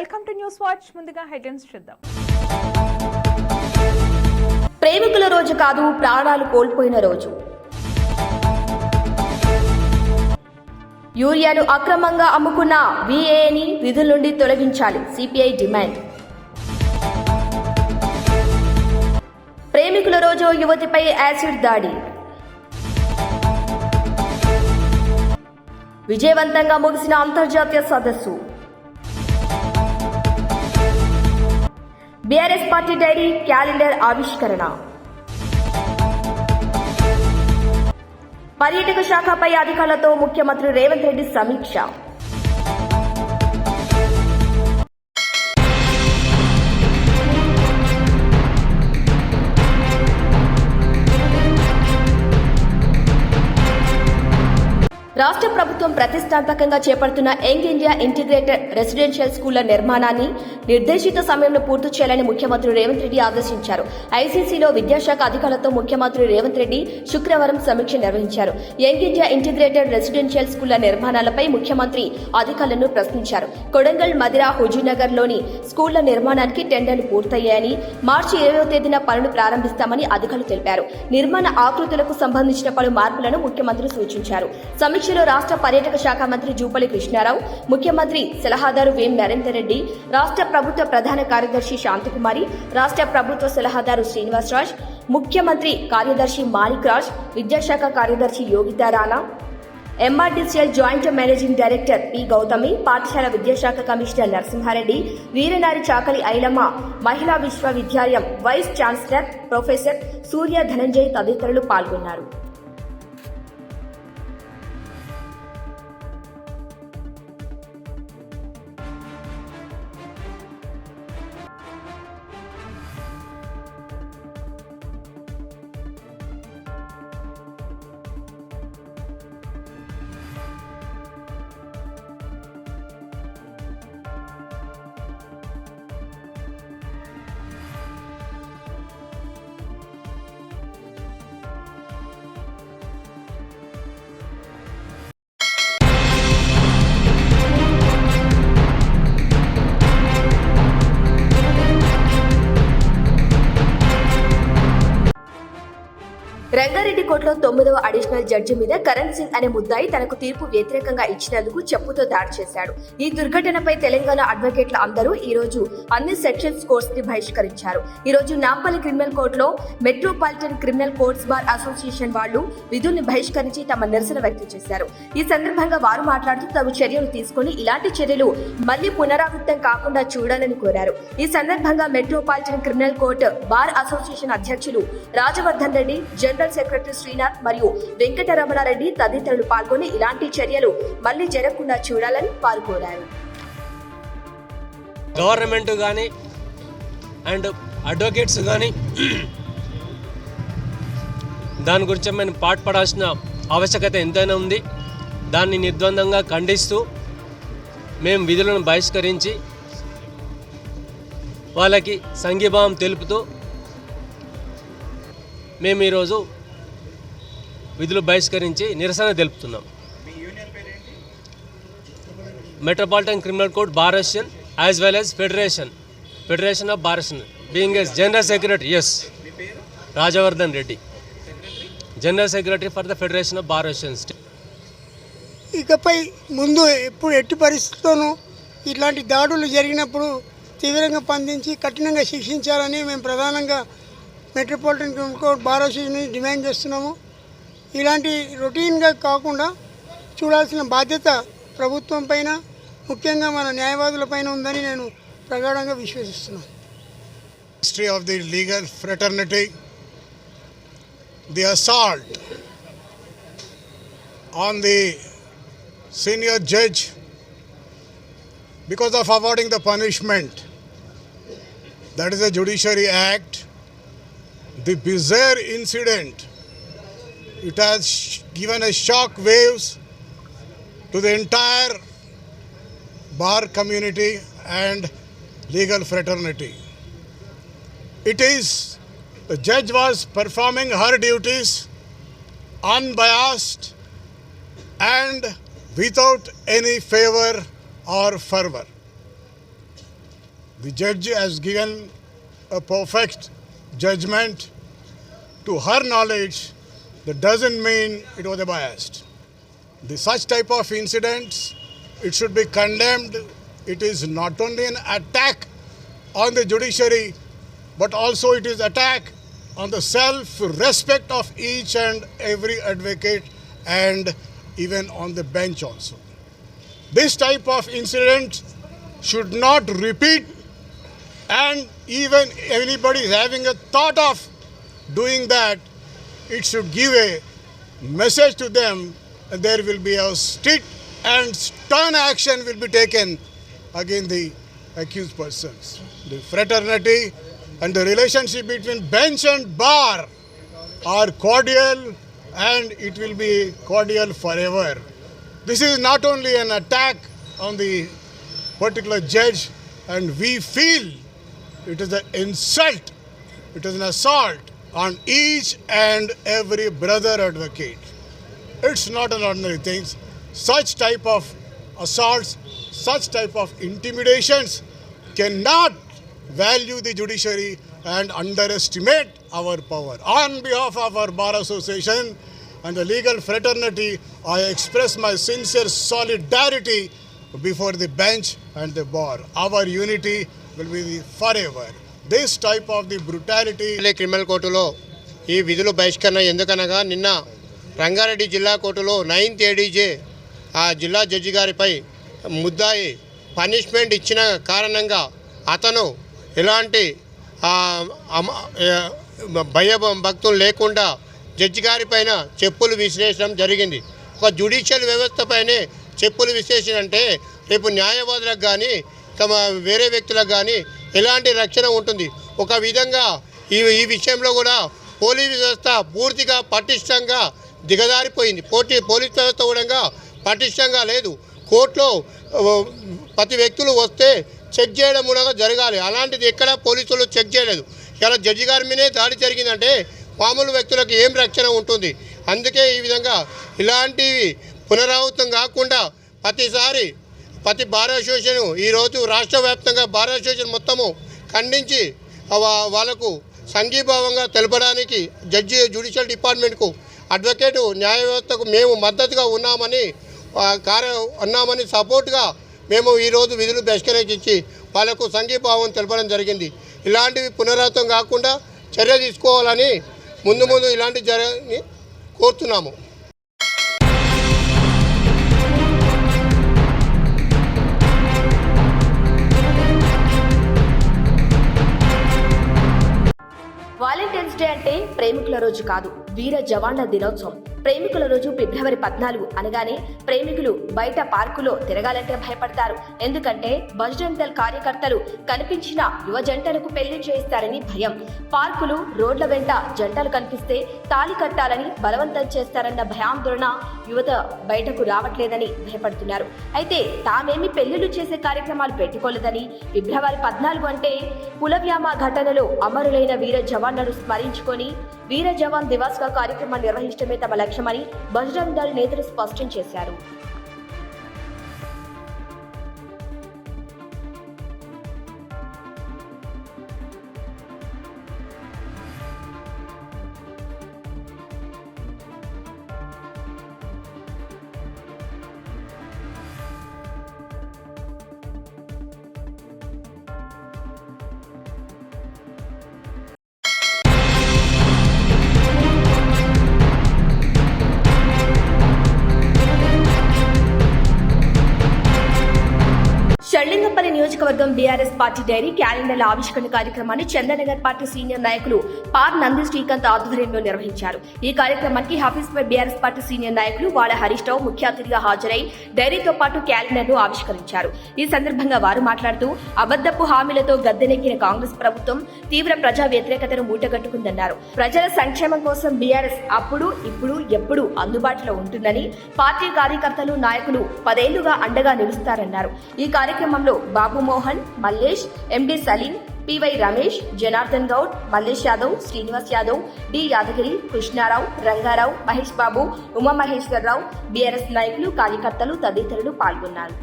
Welcome to news watch. ముందుగా headlines చూద్దాం. ప్రేమికుల రోజు కాదు ప్రాణాలు కోల్పోయిన రోజు. యూరియాను అక్రమంగా అమ్ముకున్న విఏని విధుల నుండి తొలగించాలి సిపిఐ డిమాండ్. ప్రేమికుల రోజు యువతిపై యాసిడ్ దాడి. విజయవంతంగా ముగిసిన అంతర్జాతీయ సదస్సు. బీఆర్ఎస్ పార్టీ డైరీ క్యాలెండర్ ఆవిష్కరణ. పర్యాటక శాఖపై అధికారులతో ముఖ్యమంత్రి రేవంత్ రెడ్డి సమీక్ష. రాష్ట్ర ప్రభుత్వం ప్రతిష్టాత్మకంగా చేపడుతున్న యంగ్ ఇండియా ఇంటిగ్రేటెడ్ రెసిడెన్షియల్ స్కూళ్ళ నిర్మాణాన్ని నిర్దేశిత సమయంలో పూర్తి చేయాలని ముఖ్యమంత్రి రేవంత్ రెడ్డి ఆదేశించారు. ఐసీసీలో విద్యాశాఖ అధికారులతో ముఖ్యమంత్రి రేవంత్ రెడ్డి శుక్రవారం సమీక్ష నిర్వహించారు. యంగ్ ఇండియా ఇంటిగ్రేటెడ్ రెసిడెన్షియల్ స్కూళ్ళ నిర్మాణాలపై ముఖ్యమంత్రి అధికారులను ప్రశ్నించారు. కొడంగల్ మదిరా హుజూర్నగర్లోని స్కూళ్ళ నిర్మాణానికి టెండర్లు పూర్తయ్యాయని మార్చి ఇరవై తేదీన పనులు ప్రారంభిస్తామని అధికారులు తెలిపారు. నిర్మాణ ఆకృతులకు సంబంధించిన పలు మార్పులను ముఖ్యమంత్రి సూచించారు. సమీక్ష సమీక్షలో రాష్ట్ర పర్యాటక శాఖ మంత్రి జూపల్లి కృష్ణారావు ముఖ్యమంత్రి సలహాదారు వేం నరేందర్ రెడ్డి రాష్ట్ర ప్రభుత్వ ప్రధాన కార్యదర్శి శాంతకుమారి రాష్ట్ర ప్రభుత్వ సలహాదారు శ్రీనివాసరాజ్ ముఖ్యమంత్రి కార్యదర్శి మాణిక్ రాజ్ విద్యాశాఖ కార్యదర్శి Yogita Rana MRDCL joint managing director P Gautami పాఠశాల విద్యాశాఖ కమిషనర్ నరసింహారెడ్డి వీరనారి చాకలి ఐలమ్మ మహిళా విశ్వవిద్యాలయం vice chancellor professor Surya Dhananjay తదితరులు పాల్గొన్నారు. రంగ రంగారెడ్డి కోర్టులో తొమ్మిదవ అడిషనల్ జడ్జి మీద కరణ్ సింగ్ అనే ముద్దాయి తనకు తీర్పు వ్యతిరేకంగా ఇచ్చినందుకు చెప్పుతో దాడి చేశాడు. ఈ దుర్ఘటనపై తెలంగాణ అడ్వకేట్ల అందరూ ఈ రోజు అన్ని సెక్షన్స్ కోర్స్ని బహిష్కరించారు. ఈ రోజు నాంపల్లి క్రిమినల్ కోర్టులో metropolitan criminal courts bar association వాళ్ళు విధుల్ని బహిష్కరించి తమ నిరసన వ్యక్తం చేశారు. ఈ సందర్భంగా వారు మాట్లాడుతూ తగు చర్యలు తీసుకుని ఇలాంటి చర్యలు మళ్ళీ పునరావృతం కాకుండా చూడాలని కోరారు. ఈ సందర్భంగా metropolitan criminal court bar association అధ్యక్షులు రాజవర్ధన్ రెడ్డి జనరల్ సెక్రటరీ శ్రీనాథ్ మరియు వెంకటరమణారెడ్డి తదితరులు పాల్గొని ఇలాంటి చర్యలు మళ్ళీ జరగకుండా చూడాలని వారు కోరారు. గవర్నమెంట్ కానీ అండ్ అడ్వకేట్స్ కానీ దాని గురించి మనం పాటుపడాల్సిన ఆవశ్యకత ఎంతైనా ఉంది. దాన్ని నిర్ద్వందంగా ఖండిస్తూ మేము విధులను బహిష్కరించి వాళ్ళకి సంఘీభావం తెలుపుతూ మేము ఈరోజు విధులు బహిష్కరించి నిరసన తెలుపుతున్నాం. Metropolitan criminal court bar as well as federation federation of bar being S general secretary S Rajavardhan Reddy general secretary for the federation of bar ఇకపై ముందు ఎప్పుడు ఎట్టి పరిస్థితుల్లోనూ ఇట్లాంటి దాడులు జరిగినప్పుడు తీవ్రంగా స్పందించి కఠినంగా శిక్షించాలని మేము ప్రధానంగా metropolitan criminal court bar association demand చేస్తున్నాము. ఇలాంటి రొటీన్గా కాకుండా చూడాల్సిన బాధ్యత ప్రభుత్వం పైన ముఖ్యంగా మన న్యాయవాదుల పైన ఉందని నేను ప్రగాఢంగా విశ్వసిస్తున్నాను. History of the legal fraternity the assault on the senior judge because of awarding the punishment that is a judiciary act the bizarre incident it has given a shock waves to the entire bar community and legal fraternity. It is the judge was performing her duties unbiased and without any favor or fervor. the judge has given a perfect judgment to her knowledge, that doesn't mean it was a biased. The such type of incidents, it should be condemned. It is not only an attack on the judiciary, but also it is attack on the self-respect of each and every advocate and even on the bench also. This type of incident should not repeat and even anybody having a thought of doing that, it should give a message to them there will be a strict and stern action will be taken against the accused persons. The fraternity and the relationship between bench and bar are cordial and it will be cordial forever. This is not only an attack on the particular judge, and we feel it is an insult, it is an assault on each and every brother advocate. It's not an ordinary thing. Such type of assaults, such type of intimidations cannot value the judiciary and underestimate our power. On behalf of our Bar Association and the legal fraternity, I express my sincere solidarity before the bench and the bar. Our unity will be forever. This type of the brutality criminal కోర్టులో ఈ విధులు బహిష్కరణ ఎందుకనగా నిన్న రంగారెడ్డి జిల్లా కోర్టులో ninth ADJ ఆ జిల్లా జడ్జి గారిపై ముద్దాయి పనిష్మెంట్ ఇచ్చిన కారణంగా అతను ఎలాంటి భయ భక్తులు లేకుండా జడ్జి గారి పైన చెప్పులు విశ్లేషణ జరిగింది. ఒక జ్యుడిషియల్ వ్యవస్థపైనే చెప్పులు విశ్లేషణ అంటే రేపు న్యాయవాదులకు కానీ తమ వేరే వ్యక్తులకు కానీ ఎలాంటి రక్షణ ఉంటుంది? ఒక విధంగా ఈ ఈ విషయంలో కూడా పోలీస్ వ్యవస్థ పూర్తిగా పటిష్టంగా దిగజారిపోయింది. పోటీ పోలీస్ వ్యవస్థ కూడా పటిష్టంగా లేదు. కోర్టులో ప్రతి వ్యక్తులు వస్తే చెక్ చేయడం కూడా జరగాలి. అలాంటిది ఎక్కడ పోలీసులు చెక్ చేయలేదు. ఇలా జడ్జి గారి మీదే దాడి జరిగిందంటే మామూలు వ్యక్తులకు ఏం రక్షణ ఉంటుంది? అందుకే ఈ విధంగా ఇలాంటివి పునరావృతం కాకుండా ప్రతిసారి ప్రతి బార్ అసోసియేషన్ ఈరోజు రాష్ట్ర వ్యాప్తంగా బార్ అసోసియేషన్ మొత్తము ఖండించి వాళ్ళకు సంఘీభావంగా తెలపడానికి జడ్జి జ్యుడిషియల్ డిపార్ట్మెంట్కు అడ్వకేటు న్యాయ వ్యవస్థకు మేము మద్దతుగా ఉన్నామని కార్య ఉన్నామని సపోర్ట్గా మేము ఈరోజు విధులు బహిష్కరించి వాళ్ళకు సంఘీభావం తెలపడం జరిగింది. ఇలాంటివి పునరావృతం కాకుండా చర్య తీసుకోవాలని ముందు ముందు ఇలాంటి జరగని కోరుతున్నాము. వాలంటైన్స్ డే అంటే ప్రేమికుల రోజు కాదు. వీర జవాన్ల దినోత్సవం. ప్రేమికుల రోజు ఫిబ్రవరి పద్నాలుగు అనగానే ప్రేమికులు బయట పార్కులో తిరగాలంటే భయపడతారు. ఎందుకంటే బజరంగ్ దళ్ కార్యకర్తలు కనిపించిన యువ జంటలకు పెళ్ళి చేయిస్తారని భయం. పార్కులు రోడ్ల వెంట జంటలు కనిపిస్తే తాళి కట్టాలని బలవంతం చేస్తారన్న భయాందోళన యువత బయటకు రావట్లేదని భయపడుతున్నారు. అయితే తామేమి పెళ్ళిళ్ళు చేసే కార్యక్రమాలు పెట్టుకోలేదని ఫిబ్రవరి పద్నాలుగు అంటే పులవ్యామ ఘటనలో అమరులైన వీర జవాన్లను స్మరించుకొని వీర జవాన్ దివాస్ కార్యక్రమాన్ని నిర్వహించడమే తమ లక్ష్యమని బజరంగ్ దళ్ నేతలు స్పష్టం చేశారు. షళ్ళింగపల్లి నియోజకవర్గం బీఆర్ఎస్ పార్టీ డైరీ క్యాలెండర్ల ఆవిష్కరణ కార్యక్రమాన్ని చంద్రనగర్ పార్టీ సీనియర్ నాయకులు పార్ నంది శ్రీకాంత్ ఆధ్వర్యంలో నిర్వహించారు. ఈ కార్యక్రమానికి హఫీజ్పై బీఆర్ఎస్ పార్టీ సీనియర్ నాయకులు వాడ హరీష్ రావు ముఖ్య అతిథిగా హాజరై డైరీతో పాటు క్యాలెండర్ను ఆవిష్కరించారు. ఈ సందర్భంగా వారు మాట్లాడుతూ అబద్దపు హామీలతో గద్దెనెక్కిన కాంగ్రెస్ ప్రభుత్వం తీవ్ర ప్రజా వ్యతిరేకతను మూటగట్టుకుందన్నారు ప్రజల సంక్షేమం కోసం బీఆర్ఎస్ అప్పుడు ఇప్పుడు ఎప్పుడు అందుబాటులో ఉంటుందని పార్టీ కార్యకర్తలు నాయకులు పదేళ్ళుగా అండగా నిలుస్తారన్నారు. ఈ కార్యక్రమం కార్యక్రమంలో Babu Mohan Mallesh MD Saleem PY Ramesh Janardhan Goud Mallesh Yadav Srinivas Yadav D Yadagiri Krishna Rao Ranga Rao Mahesh Babu Umamaheswara Rao BRS నాయకులు కార్యకర్తలు తదితరులు పాల్గొన్నారు.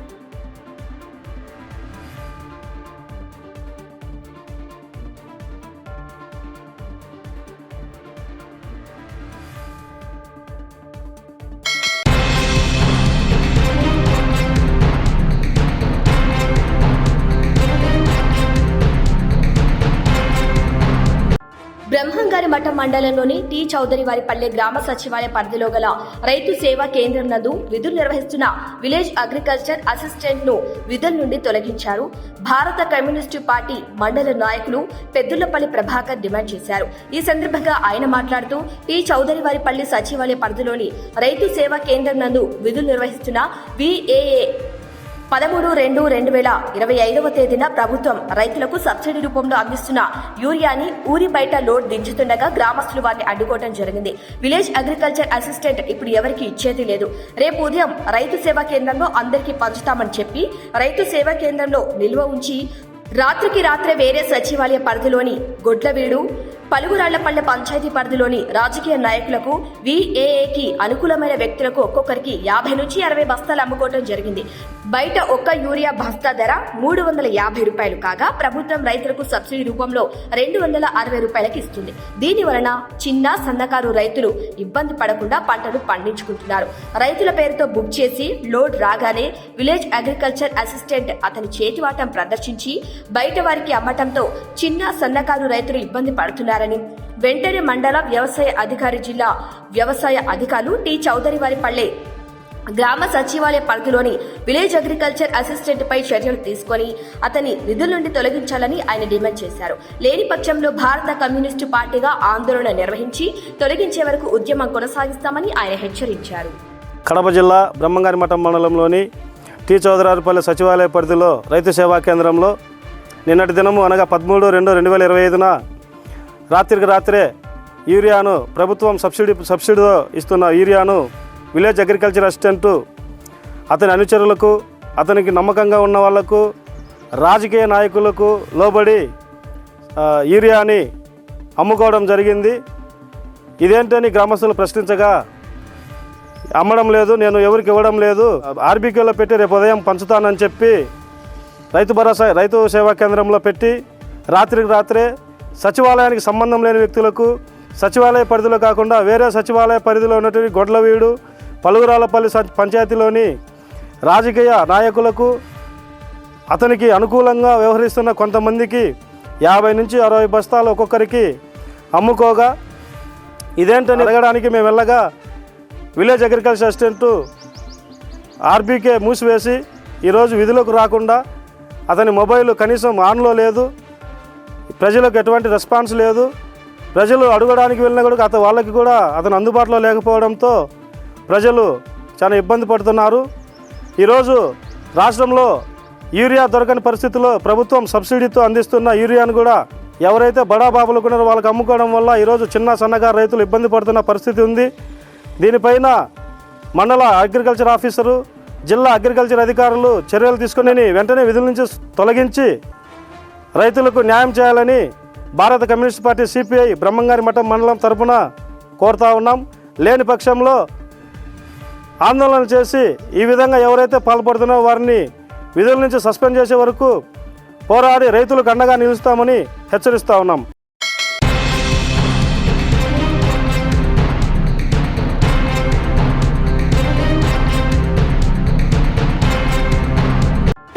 బ్రహ్మంగారి మఠం మండలంలోని టి. చౌదరి వారి పల్లె గ్రామ సచివాలయ పరిధిలో గల రైతు సేవా కేంద్రం నందు విధులు నిర్వహిస్తున్న విలేజ్ అగ్రికల్చర్ అసిస్టెంట్ను విధుల నుండి తొలగించారు. భారత కమ్యూనిస్టు పార్టీ మండల నాయకులు పెద్దులపల్లి ప్రభాకర్ డిమాండ్ చేశారు. ఈ సందర్భంగా ఆయన మాట్లాడుతూ టి. చౌదరి వారి పల్లి సచివాలయ పరిధిలోని రైతు సేవా కేంద్రం నందు విధులు నిర్వహిస్తున్న విఏఏ పదమూడు రెండు రెండు వేల ఇరవై ఐదవ తేదీన ప్రభుత్వం రైతులకు సబ్సిడీ రూపంలో అందిస్తున్న యూరియాని ఊరి బయట లోడ్ దించుతుండగా గ్రామస్తులు వారిని అడ్డుకోవడం జరిగింది. విలేజ్ అగ్రికల్చర్ అసిస్టెంట్ ఇప్పుడు ఎవరికి ఇచ్చేది లేదు. రేపు ఉదయం రైతు సేవా కేంద్రంలో అందరికీ పంచుతామని చెప్పి రైతు సేవా కేంద్రంలో నిల్వ ఉంచి రాత్రికి రాత్రే వేరే సచివాలయ పరిధిలోని గొడ్లవీడు పలుగురాళ్ళపల్లె పంచాయతీ పరిధిలోని రాజకీయ నాయకులకు విఏఏకి అనుకూలమైన వ్యక్తులకు ఒక్కొక్కరికి యాభై నుంచి అరవై బస్తాలు అమ్ముకోవడం జరిగింది. బయట ఒక్క యూరియా బస్తా ధర మూడు వందల యాభై రూపాయలు కాగా ప్రభుత్వం రైతులకు సబ్సిడీ రూపంలో రెండు వందల అరవై రూపాయలకి ఇస్తుంది. దీని వలన చిన్న సన్నకారు రైతులు ఇబ్బంది పడకుండా పంటలు పండించుకుంటున్నారు. రైతుల పేరుతో బుక్ చేసి లోడ్ రాగానే విలేజ్ అగ్రికల్చర్ అసిస్టెంట్ అతని చేతివాటం ప్రదర్శించి బయట వారికి అమ్మటంతో చిన్న సన్నకారు రైతులు ఇబ్బంది పడుతున్నారు. చేశారని వెంటనే మండల వ్యవసాయ అధికారి జిల్లా వ్యవసాయ అధికారులు టి. చౌదరి వారి పల్లె గ్రామ సచివాలయ పరిధిలోని విలేజ్ అగ్రికల్చర్ అసిస్టెంట్ పై చర్యలు తీసుకొని అతని విధుల నుండి తొలగించాలని ఆయన డిమాండ్ చేశారు. లేని పక్షంలో భారత కమ్యూనిస్టు పార్టీగా ఆందోళన నిర్వహించి తొలగించే వరకు ఉద్యమం కొనసాగిస్తామని ఆయన హెచ్చరించారు. కడప జిల్లా బ్రహ్మంగారి మఠం మండలంలోని టీ. చౌదరారుపల్లి సచివాలయ పరిధిలో రైతు సేవా కేంద్రంలో నిన్నటి దినము అనగా పదమూడు రెండు రెండు వేల ఇరవై ఐదున రాత్రికి రాత్రే యూరియాను ప్రభుత్వం సబ్సిడీ సబ్సిడీతో ఇస్తున్న యూరియాను విలేజ్ అగ్రికల్చర్ అసిస్టెంటు అతని అనుచరులకు అతనికి నమ్మకంగా ఉన్న వాళ్ళకు రాజకీయ నాయకులకు లోబడి యూరియాని అమ్ముకోవడం జరిగింది. ఇదేంటని గ్రామస్తులు ప్రశ్నించగా అమ్మడం లేదు నేను ఎవరికి ఇవ్వడం లేదు ఆర్బీకేలో పెట్టి రేపు ఉదయం పంచుతానని చెప్పి రైతు భరోసా రైతు సేవా కేంద్రంలో పెట్టి రాత్రికి రాత్రే సచివాలయానికి సంబంధం లేని వ్యక్తులకు సచివాలయ పరిధిలో కాకుండా వేరే సచివాలయ పరిధిలో ఉన్నటువంటి గొడ్లవీడు పలుగురాలపల్లి పంచాయతీలోని రాజకీయ నాయకులకు అతనికి అనుకూలంగా వ్యవహరిస్తున్న కొంతమందికి యాభై నుంచి అరవై బస్తాలు ఒక్కొక్కరికి అమ్ముకోగా ఇదేంటని అడగడానికి మేము వెళ్ళగా విలేజ్ అగ్రికల్చర్ అసిస్టెంట్ ఆర్బీకే మూసివేసి ఈరోజు విధులకు రాకుండా అతని మొబైల్ కనీసం ఆన్లో లేదు. ప్రజలకు ఎటువంటి రెస్పాన్స్ లేదు. ప్రజలు అడగడానికి వెళ్ళినా కూడా అతను వాళ్ళకి కూడా అతను అందుబాటులో లేకపోవడంతో ప్రజలు చాలా ఇబ్బంది పడుతున్నారు. ఈరోజు రాష్ట్రంలో యూరియా దొరకని పరిస్థితిలో ప్రభుత్వం సబ్సిడీతో అందిస్తున్న యూరియాను కూడా ఎవరైతే బడా బాబులు ఉన్నారో వాళ్ళకి అమ్ముకోవడం వల్ల ఈరోజు చిన్న సన్నకారు రైతులు ఇబ్బంది పడుతున్న పరిస్థితి ఉంది. దీనిపైన మండల అగ్రికల్చర్ ఆఫీసరు జిల్లా అగ్రికల్చర్ అధికారులు చర్యలు తీసుకుని వెంటనే విధుల నుంచి తొలగించి రైతులకు న్యాయం చేయాలని భారత కమ్యూనిస్ట్ పార్టీ సిపిఐ బ్రహ్మంగారి మఠం మండలం తరఫున కోరుతా ఉన్నాం. లేని పక్షంలో ఆందోళన చేసి ఈ విధంగా ఎవరైతే పాల్పడుతున్నారో వారిని విధుల నుంచి సస్పెండ్ చేసే వరకు పోరాడి రైతులకు అండగా నిలుస్తామని హెచ్చరిస్తా ఉన్నాం.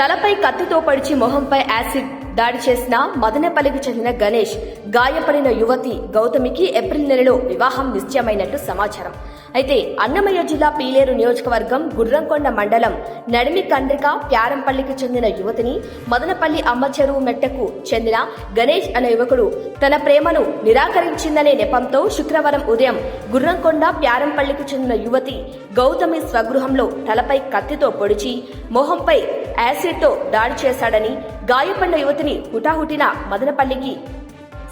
తలపై కత్తితో పడిచి మొహంపై యాసిడ్ దాడి చేసిన మదనపల్లికి చెందిన గణేష్ గాయపడిన యువతి గౌతమికి ఏప్రిల్ నెలలో వివాహం నిశ్చయమైనట్టు సమాచారం. అయితే అన్నమయ్య జిల్లా పీలేరు నియోజకవర్గం గుర్రంకొండ మండలం నడిమి కండ్రిక ప్యారంపల్లికి చెందిన యువతిని మదనపల్లి అమ్మ చెరువు మెట్టకు చెందిన గణేష్ అనే యువకుడు తన ప్రేమను నిరాకరించిందనే నెపంతో శుక్రవారం ఉదయం గుర్రంకొండ ప్యారంపల్లికి చెందిన యువతి గౌతమి స్వగృహంలో తలపై కత్తితో పొడిచి మొహంపై యాసిడ్తో దాడి చేశాడని గాయపడిన యువతిని హుటాహుటిన మదనపల్లికి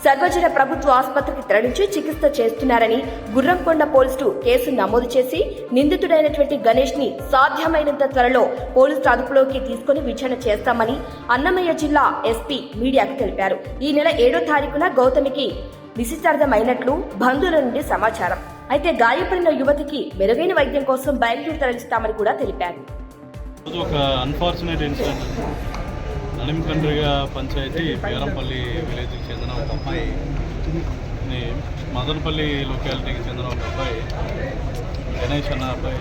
సర్వజన ప్రభుత్వ ఆసుపత్రికి తరలించి చికిత్స చేస్తున్నారని గుర్రంకొండ పోలీసులు కేసు నమోదు చేసి నిందితుడైనటువంటి గణేష్ని సాధ్యమైనంత త్వరలో పోలీసులు అదుపులోకి తీసుకుని విచారణ చేస్తామని అన్నమయ్య జిల్లా ఎస్పీ మీడియాకు తెలిపారు. ఈ నెల ఏడో తారీఖున గౌతమికి నిశ్చితార్థమైనట్లు బంధువుల నుండి సమాచారం. అయితే గాయపడిన యువతికి మెరుగైన వైద్యం కోసం బయలుదేరి తరలిస్తామని కూడా తెలిపారు. ఒక అన్ఫార్చునేట్ ఇన్సిడెంట్ నలింకండ్రిగా పంచాయతీ పేరంపల్లి విలేజ్కి చెందిన ఒక అబ్బాయి ని మదనపల్లి లొకాలిటీకి చెందిన ఒక అబ్బాయి గణేష్ అన్న అబ్బాయి.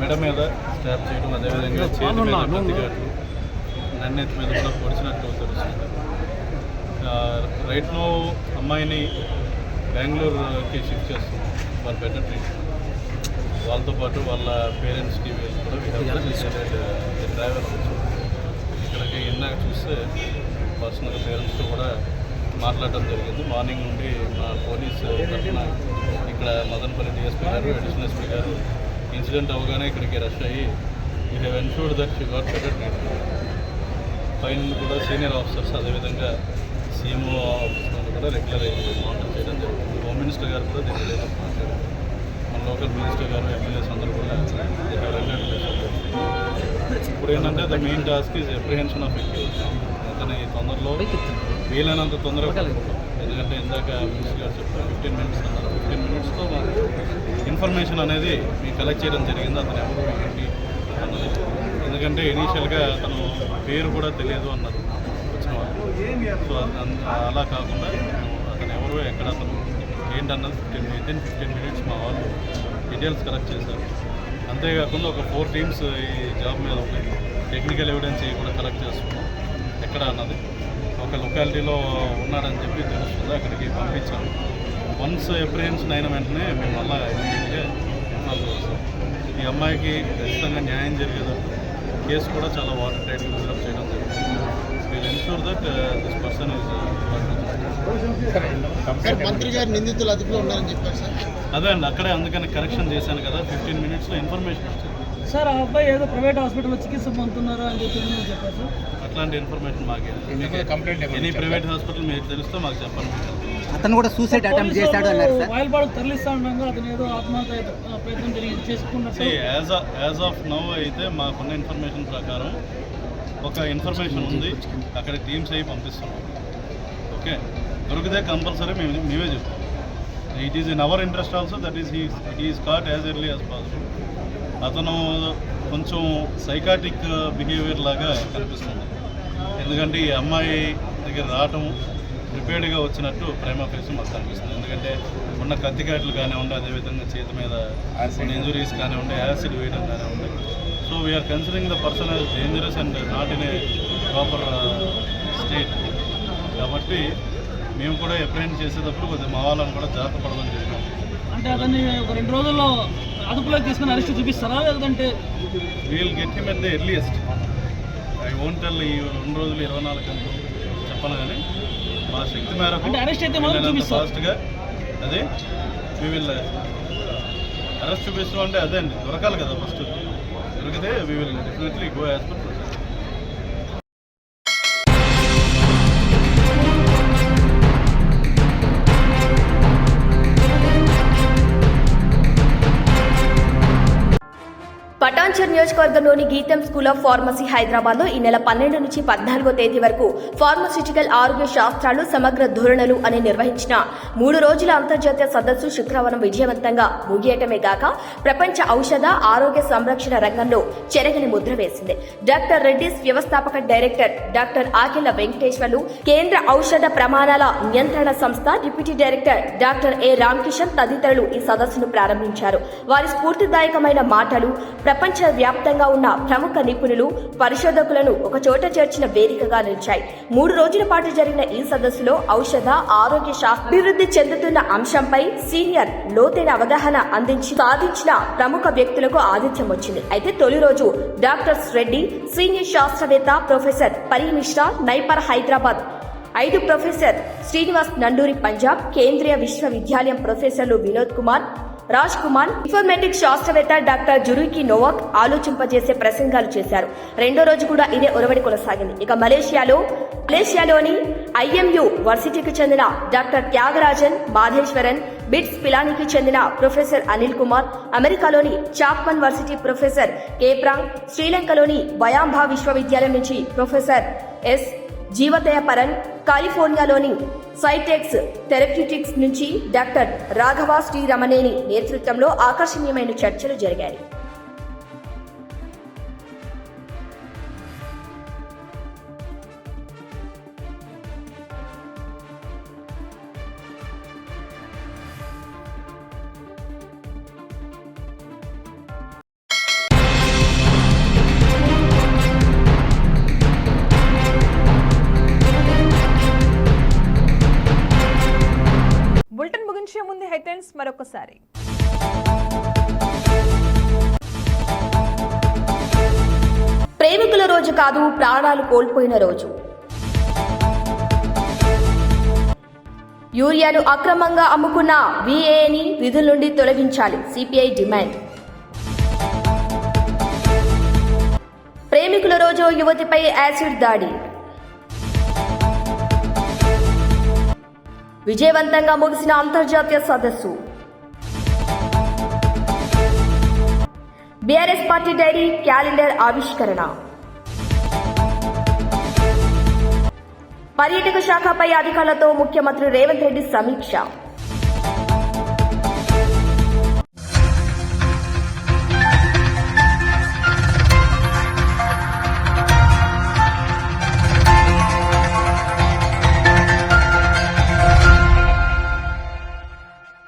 మెడ మీద స్టాప్ చేయడం అదేవిధంగా చేతి మీద కత్తిగాట్లు నన్నెత్తి మీద కూడా పొడిచినట్టు తెలుస్తుంది. రైట్ నో అమ్మాయిని బెంగళూరుకి షిఫ్ట్ చేస్తున్నాం ఫర్ బెటర్ ట్రీట్మెంట్ వాళ్ళతో పాటు వాళ్ళ పేరెంట్స్కి వీళ్ళు కూడా డ్రైవర్ ఇక్కడికి ఇందాక చూస్తే పర్సనల్ పేరెంట్స్తో కూడా మాట్లాడడం జరిగింది. మార్నింగ్ నుండి మా పోలీస్ తరఫున ఇక్కడ మదనపల్లి డిఎస్పీ గారు అడిషనల్ ఎస్పీ గారు ఇన్సిడెంట్ అవగానే ఇక్కడికి రష్ అయ్యి ఈ have ensured that she got better treatment పైన కూడా సీనియర్ ఆఫీసర్స్ అదేవిధంగా సీఎంఓ ఆఫీస్ నుండి కూడా రెగ్యులర్ మానిటర్ చేయడం జరుగుతుంది హోమ్ మినిస్టర్ గారు కూడా దీని మాట్లాడారు. మన లోకల్ మినిస్టర్ గారు ఎమ్మెల్యేస్ అందరూ కూడా ఇప్పుడు ఏంటంటే the main task is apprehension of అతని తొందరలో వీలైనంత తొందరగా ఎందుకంటే ఇందాక మినిస్టర్ గారు చెప్పారు ఫిఫ్టీన్ మినిట్స్ అన్నారు. ఫిఫ్టీన్ మినిట్స్తో మాకు ఇన్ఫర్మేషన్ అనేది మేము కలెక్ట్ చేయడం జరిగింది. అతను ఎవరు ఏంటి అన్నది ఎందుకంటే ఇనీషియల్గా అతను పేరు కూడా తెలియదు అన్నారు వచ్చిన వాళ్ళు. సో అలా కాకుండా అతను ఎవరు ఎక్కడ అతను ఏంటన్నది ఫిఫ్టీన్ వితిన్ ఫిఫ్టీన్ మినిట్స్ మా వాళ్ళు డీటెయిల్స్ కలెక్ట్ చేశారు. అంతేకాకుండా ఒక ఫోర్ టీమ్స్ ఈ జాబ్ మీద ఉన్నాయి. టెక్నికల్ ఎవిడెన్స్ కూడా కలెక్ట్ చేస్తున్నాం. ఎక్కడ అన్నది? ఒక లొకాలిటీలో ఉన్నాడని చెప్పి తెలుస్తుంది. అక్కడికి పంపించాము వన్స్ ఎప్రిహెన్షన్ అయిన వెంటనే మేము మళ్ళీ ఇమీడియట్గా ఇన్వాల్వ్ చేస్తాం. ఈ అమ్మాయికి ఖచ్చితంగా న్యాయం జరిగేటట్టు. కేసు కూడా చాలా వాటర్ టైట్ బిల్డప్ చేయడం జరిగింది. ఇస్ సార్ మంత్రి గారు నిందితులు అదుపులో ఉన్నారని చెప్పారు సార్ అదే అండి అక్కడే అందుకని కరెక్షన్ చేశాను కదా ఫిఫ్టీన్ మినిట్స్లో ఇన్ఫర్మేషన్ వచ్చింది సార్ ఆ అబ్బాయి ఏదో ప్రైవేట్ హాస్పిటల్లో చికిత్స పొందుతున్నారా అని చెప్పి చెప్పారు సార్ అట్లాంటి ఇన్ఫర్మేషన్ మాకే. ఎనీ ప్రైవేట్ హాస్పిటల్ మీకు తెలుస్తే మాకు చెప్పండి. అతను కూడా సూసైడ్ అటెంప్ట్ చేశాడు అన్నారు సార్ వాయిల్పాడు తరలిస్తా ఉండగా అతను ఏదో ఆత్మహత్య ప్రయత్నం జరిగి చేసుకున్నట్టు యాజ్ యాజ్ ఆఫ్ నౌ అయితే మాకున్న ఇన్ఫర్మేషన్ ప్రకారం ఒక ఇన్ఫర్మేషన్ ఉంది. అక్కడ టీమ్స్ అయ్యి పంపిస్తున్నాం. ఓకే? దొరికితే కంపల్సరీ మేము మేమే చెప్తాం. It is in our interest also that is he is caught as early as possible అతను కొంచెం సైకాటిక్ బిహేవియర్ లాగా కనిపిస్తుంది. ఎందుకంటే ఈ అమ్మాయి దగ్గర రావటం ప్రిపేర్డ్గా వచ్చినట్టు ప్రేమ ఫేస్ మాకు కనిపిస్తుంది. ఎందుకంటే ఉన్న కత్తికాట్లు కానివ్వండి అదేవిధంగా చేతి మీద కొన్ని ఇంజురీస్ కానివ్వండి యాసిడ్ వేయడం కానివ్వండి so we're considering the person as dangerous and not in a proper state కాబట్టి మేము కూడా అప్రెంట్ చేసేటప్పుడు కొద్దిగా మా వాళ్ళని కూడా జాగ్రత్త పడమని చెప్పాం అంటే అతన్ని ఒక రెండు రోజుల్లో అదుపులోకి తీసుకుని అరెస్ట్ చూపిస్తారా? లేదంటే we'll get him at the earliest I won't tell ఈ రెండు రోజులు ఇరవై నాలుగు గంటలు చెప్పను కానీ మా శక్తి మేరకు అంటే arrest అయితే. ఫాస్ట్గా అదే వీ విల్ అరెస్ట్ చూపిస్తాం అంటే అదే అండి. దొరకాలి కదా ఫస్ట్. దొరికితే we will definitely go as per నియోజకవర్గంలోని గీతం స్కూల్ ఆఫ్ ఫార్మసీ హైదరాబాద్లో ఈ నెల పన్నెండు నుంచి పద్నాలుగో తేదీ వరకు ఫార్మస్యూటికల్ ఆరోగ్య శాస్త్రాలు సమగ్ర ధోరణులు అని నిర్వహించిన మూడు రోజుల అంతర్జాతీయ సదస్సు శుక్రవారం విజయవంతంగా ముగియటమే గాక ప్రపంచ ఔషధ ఆరోగ్య సంరక్షణ రంగంలో చెరగని ముద్ర వేసింది. డాక్టర్ రెడ్డిస్ వ్యవస్థాపక డైరెక్టర్ డాక్టర్ ఆకిల వెంకటేశ్వర్లు కేంద్ర ఔషధ ప్రమాణాల నియంత్రణ సంస్థ deputy director doctor A Ramkishan తదితరులు ఈ సదస్సును ప్రారంభించారు. వారి స్ఫూర్తిదాయకమైన మాటలు ప్రపంచ వ్యాప్తంగా ఉన్న ప్రముఖ నిపుణులు పరిశోధకులను ఒక చోట చేర్చిన వేదికగా నిలిచాయి. మూడు రోజుల పాటు జరిగిన ఈ సదస్సులో ఔషధ ఆరోగ్య శాస్త్ర అభివృద్ధి చెందుతున్న అంశంపై సీనియర్ లోతైన అవగాహన అందించి సాధించిన ప్రముఖ వ్యక్తులకు ఆతిథ్యం వచ్చింది. అయితే తొలి రోజు డాక్టర్స్ రెడ్డి సీనియర్ శాస్త్రవేత్త ప్రొఫెసర్ పరి మిశ్రా నైపర్ హైదరాబాద్ ఐదు ప్రొఫెసర్ శ్రీనివాస్ నండూరి పంజాబ్ కేంద్రీయ విశ్వవిద్యాలయం ప్రొఫెసర్లు వినోద్ కుమార్ రాజ్ కుమార్ ఇన్ఫర్మేటిక్ శాస్త్రవేత్త డాక్టర్ జురుకి నోవాక్ ఆలోచింపజేసే ప్రసంగాలు చేశారు. రెండో రోజు కూడా ఇదే ఒరవడి కొనసాగింది. ఇక మలేషియాలో మలేషియాలోని ఐఎంయు వర్సిటీకి చెందిన డాక్టర్ త్యాగరాజన్ మాధేశ్వరన్ బిట్స్ పిలానికి చెందిన ప్రొఫెసర్ అనిల్ కుమార్ అమెరికాలోని చాప్మన్ వర్సిటీ ప్రొఫెసర్ కేప్రాంగ్ శ్రీలంకలోని బయాంభా విశ్వవిద్యాలయం నుంచి ప్రొఫెసర్ ఎస్. జీవదయ పరన్ కాలిఫోర్నియాలోని సైటెక్స్ థెరప్యూటిక్స్ నుంచి డాక్టర్ రాఘవ శ్రీరమణేని నేతృత్వంలో ఆకర్షణీయమైన చర్చలు జరిగాయి. మరొకసారి. ప్రేమికుల రోజు కాదు ప్రాణాలు కోల్పోయిన రోజు. యూరియాను అక్రమంగా అమ్ముకున్న వీఏని విధుల నుండి తొలగించాలి సిపిఐ డిమాండ్. ప్రేమికుల రోజు యువతిపై యాసిడ్ దాడి. విజయవంతంగా ముగిసిన అంతర్జాతీయ సదస్సు. బీఆర్ఎస్ పార్టీ డైరీ క్యాలెండర్ ఆవిష్కరణ. పర్యాటక శాఖపై అధికారులతో ముఖ్యమంత్రి రేవంత్ రెడ్డి సమీక్ష.